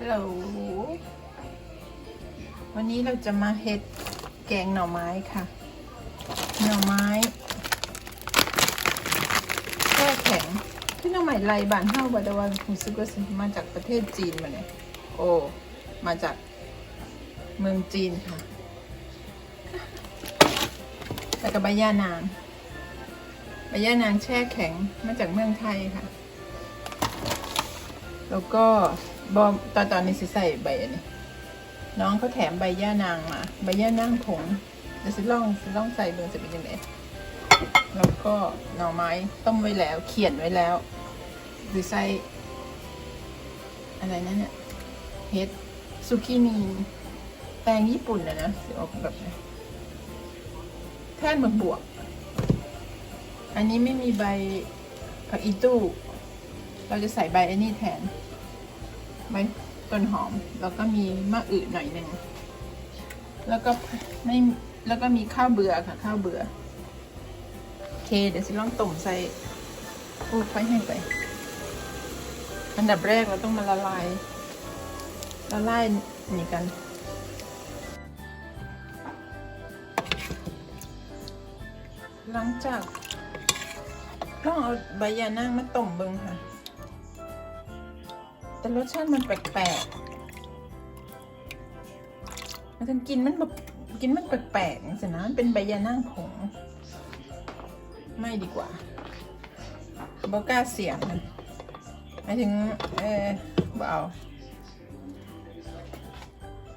ฮัลโหลวันนี้เราจะมาเฮ็ดแกงหน่อไม้ค่ะ หน่อไม้แช่แข็งที่หน่อไม้ไรบานเฮาบัดว่ารู้สึกว่ามาจากประเทศจีนมาเนี่ยโอ้มาจากเมืองจีนค่ะแล้วก็ใบย่านางใบย่านางแช่แข็งมาจากเมืองไทยค่ะ แล้วก็ บอตอนตอนนี้สิใส่ใบอันนี้ น้องเขาแถมใบย่านางมา ใบย่านางผงเดี๋ยวสิลองสิลองใส่เบืองจะเป็นยังไงแล้วก็หน่อไม้ต้มไว้แล้วเขียนไว้แล้วหรือใส่อะไรนั่นเนี่ยเฮ็ดซูกินีแปลงญี่ปุ่นนะนะสิออกแบบแท่นหมึกบวกอันนี้ไม่มีใบผักอีตู้ เราจะใส่ใบไอ้นี่แทน ใบต้นหอม แล้วก็มีมะอึหน่อยหนึ่ง แล้วก็ไม่แล้วก็มีข้าวเบื่อค่ะ ข้าวเบื่อโอเค เดี๋ยวสิลองต้มใส่โอ้ไฟให้ไป อันดับแรกเราต้องมาละลาย ละลายนี่กันหลังจากลองเอาใบยานั่งมาต้มเบิงค่ะ แต่รสชาติมันแปลกๆมันกินมันแบบกินมันแปลกๆสินะมันเป็นใบยานั่งผงไม่ดีกว่าบอกล้าเสี่ยงมันหมายถึงเออเบเอา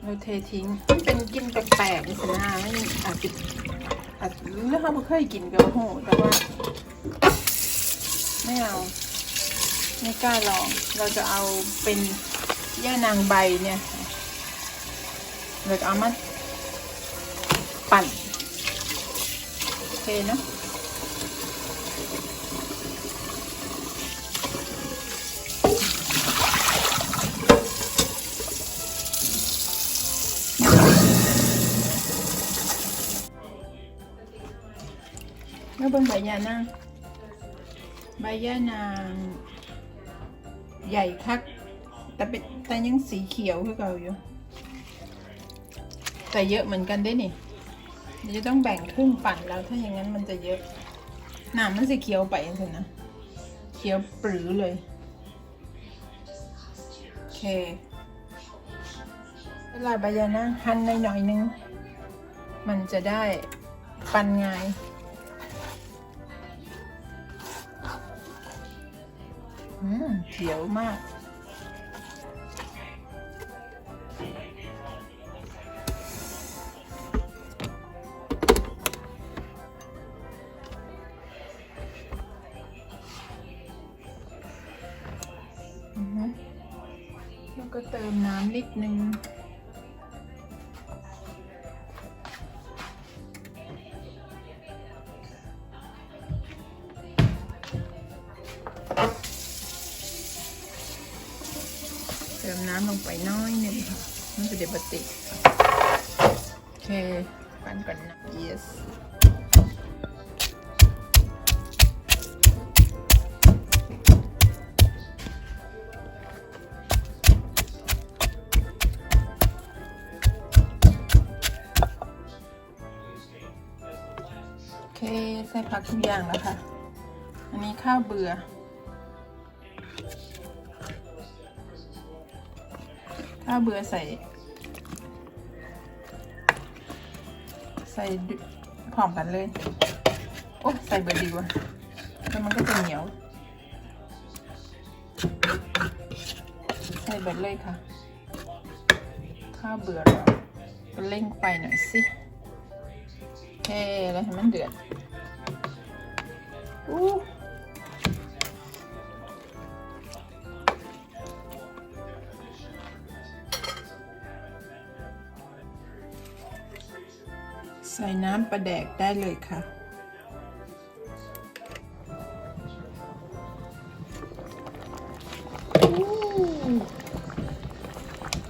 เราเททิ้งมันเป็นกินแปลกๆสินะไม่อาจจะอาจเรื่องเราไม่เคยกินก็โหแต่ว่า ไม่เอา ไม่กล้าลอง เราจะเอาเป็นย่านางใบเนี่ยค่ะเราจะเอามาปั่นโอเคเนอะแล้วบนใบยานางใบย่านาง ใหญ่คัก แต่เป็นแต่ยังสีเขียวคือเก่าอยู่ แต่เยอะเหมือนกันได้นี่จะต้องแบ่งครึ่งปั่นแล้วถ้าอย่างนั้นมันจะเยอะหนามมันสีเขียวไปสินะเขียวปรือเลยโอเคเวลาใบยานางหั่นในหน่อยๆนึง มันจะได้ปั่นง่าย อืมเขียวมาก แล้วก็เติมน้ำนิดนึง ติมน้ำลงไปน้อยหนึ่งค่ะมันจะเดบติโอเคปั่นก่อนนะ yes โอเคใส่ผักทุกอย่างแล้วค่ะ อันนี้ข้าวเบื่อ ถ้าเบื่อใส่ ใส่พร้อมกันเลย โอ้ใส่เบอร์ดีว่าแล้วมันก็จะเหนียว ใส่เบิดเลยค่ะข้าวเบื่อเราเร่งไฟหน่อยสิโอเคแล้วให้มันเดือดอู้ ใส่น้ำปลาแดกได้เลยค่ะ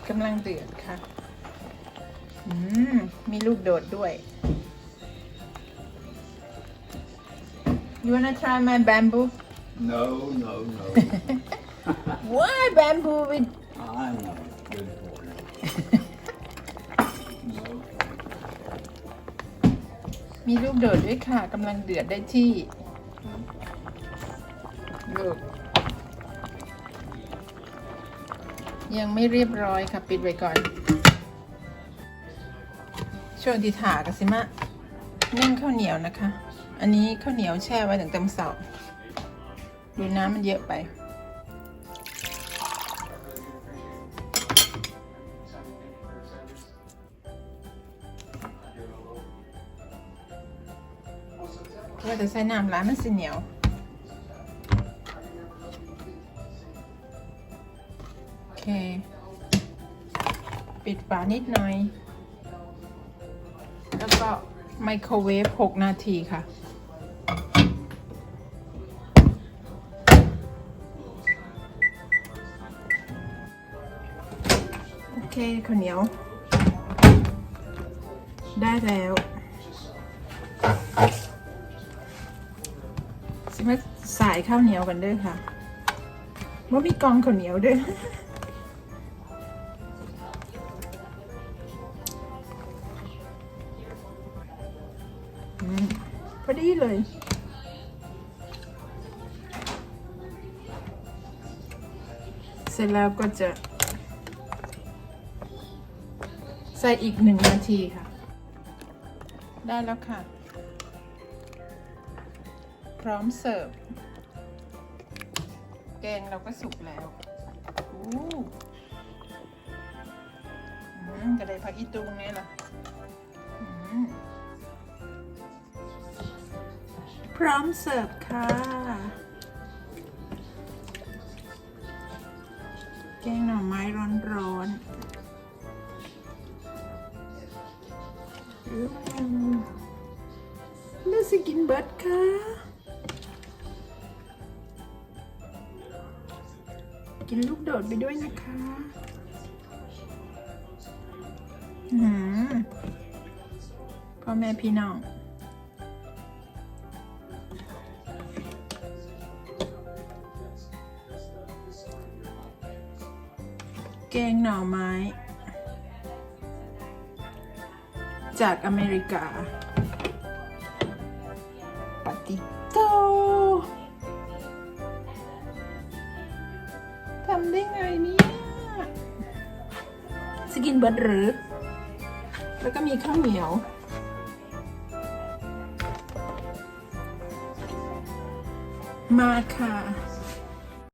กำลังเดือดค่ะ อืม มีลูกโดดด้วย You wanna try my bamboo? No, no, no. Why bamboo with I know. เดิ มีลูกโดดด้วยค่ะกำลังเดือดได้ที่ลูกยังไม่เรียบร้อยค่ะ ปิดไว้ก่อน ช่วงที่ถากสิมะนึ่งข้าวเหนียวนะคะ อันนี้ข้าวเหนียวแช่ไว้ถึงเต็มเสาดูน้ำมันเยอะไป ว่าจะใส่น้ำร้านมันสิเหนียวโอเค ปิดฝานิดหน่อย แล้วก็ไมโครเวฟ 6 นาทีค่ะโอเคข้าวเหนียว ได้แล้ว ข้าวเหนียวกันเด้วยค่ะว่ามีกองข้าวเหนียวด้วยอืมพอดีเลยเสร็จแล้วก็จะ ใส่อีกหนึ่งนาทีค่ะ ได้แล้วค่ะ พร้อมเสิร์ฟ แกงเราก็สุกแล้วอู้อืมกระไดผักอีตุงไงล่ะพร้อมเสิร์ฟค่ะ แกงหน่อไม้ร้อนๆอืมน่าสิกินเบิร์ดค่ะ กินลูกโดดไปด้วยนะคะอืมพ่อแม่พี่น้องแกงหน่อไม้ จากอเมริกาำได้ไงเนี่ยสกินเบิร์ดหรือ แล้วก็มีข้าวเหนียว มาค่ะ